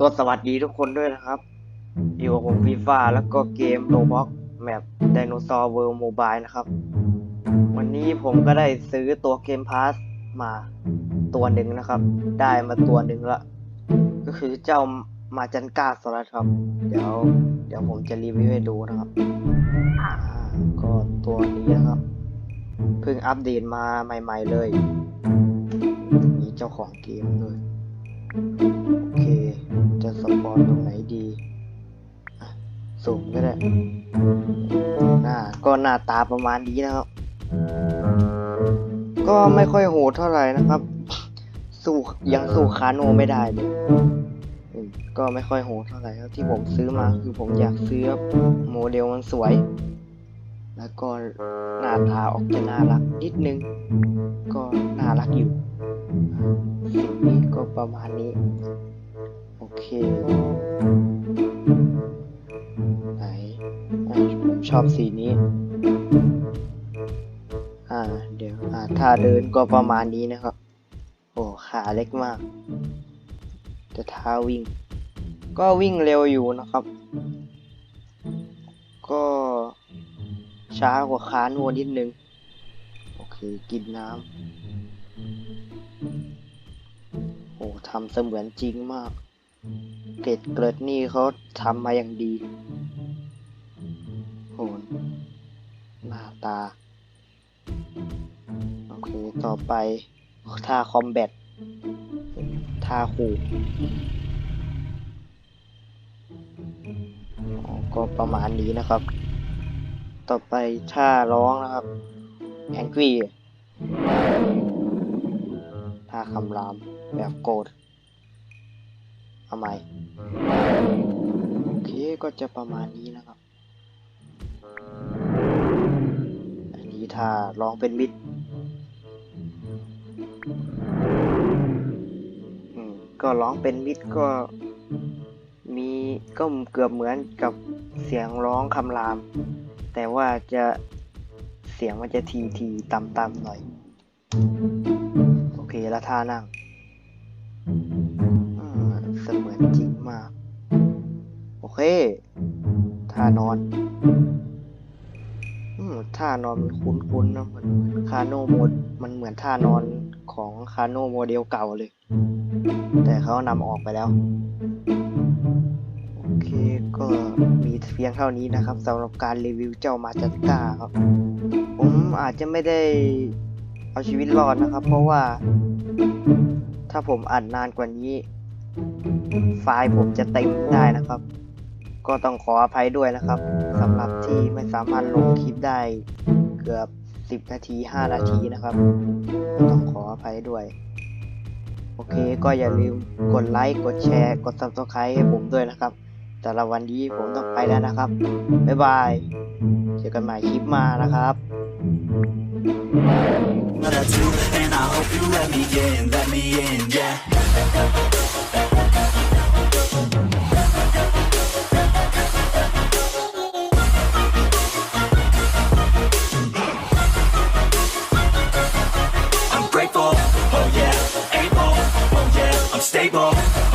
ก็สวัสดีทุกคนด้วยนะครับ อยู่กับผมฟีฟ่าแล้วก็เกมโรบ็อกแมปไดโนเสาร์เวิลด์โมบายนะครับ วันนี้ผมก็ได้ซื้อตัวเกมพาสมาตัวหนึ่งนะครับ ได้มาตัวหนึ่งละ ก็คือเจ้ามาจันกาสลัดครับ เดี๋ยว เดี๋ยวผมจะรีวิวให้ดูนะครับ ก็ตัวนี้นะครับ เพิ่งอัปเดตมาใหม่ ๆเลย มีเจ้าของเกมด้วย สปอนตรงไหนดีสุ่มก็ได้ หน้าก็หน้าตาประมาณนี้นะครับ ก็ไม่ค่อยโหดเท่าไหร่นะครับ สู้ยังสู้คาโนไม่ได้เลยก็ไม่ค่อยโหดเท่าไหร่ครับที่ผมซื้อมาคือผมอยากซื้อโมเดลมันสวย แล้วก็หน้าตาออกจะน่ารักนิดนึง ก็น่ารักอยู่สิ่งนี้ก็ประมาณนี้ โอเค ไหนผมชอบสีนี้ อ่า เดี๋ยว อ่าท่าเดินก็ประมาณนี้นะครับ โอ้ ขาเล็กมาก แต่ท่าวิ่ง ก็วิ่งเร็วอยู่นะครับ ก็ช้ากว่าขาโนนิดนึง โอเค กินน้ำโอ้ทำเสมือนจริงมาก เกรดเกรดนี่เขาทำมาอย่างดีโหหน้าตา โอเค ต่อไปท่าคอมแบทท่าขู่อ๋อก็ประมาณนี้นะครับ ต่อไปท่าร้องนะครับแองกี้ท่าคำรามแบบโกรธ เอาใหม่โอเคก็จะประมาณนี้นะครับ อันนี้ถ้าร้องเป็นมิดก็ร้องเป็นมิดก็มีก็เกือบเหมือนกับเสียงร้องคำราม แต่ว่าจะเสียงมันจะทีทีต่ำๆหน่อย โอเคแล้วท่านั่ง เคท่านอนอืมท่านอนมันคุ้นๆนะมันเหมือนคาโนโมดมันเหมือนท่านอนของคาโนโมเดลเก่าเลย แต่เขานำออกไปแล้ว โอเคก็มีเพียงเท่านี้นะครับสำหรับการรีวิวเจ้ามาจัดก้าครับ ผมอาจจะไม่ได้เอาชีวิตรอดนะครับ เพราะว่า ถ้าผมอัดนานกว่านี้ ไฟล์ผมจะเต็มได้นะครับ ก็ต้องขออภัยด้วยนะครับสำหรับที่ไม่สามารถลงคลิปได้เกือบ 10 นาที 5 นาทีนะครับ ต้องขออภัยด้วย โอเคก็อย่าลืมกดไลค์กดแชร์ กด subscribe ให้ผมด้วยนะครับแต่ละวันนี้ผมต้องไปแล้วนะครับ บ๊ายบาย เจอกันใหม่คลิปมานะครับ what I do, and I hope you let me in, let me in, yeah. table.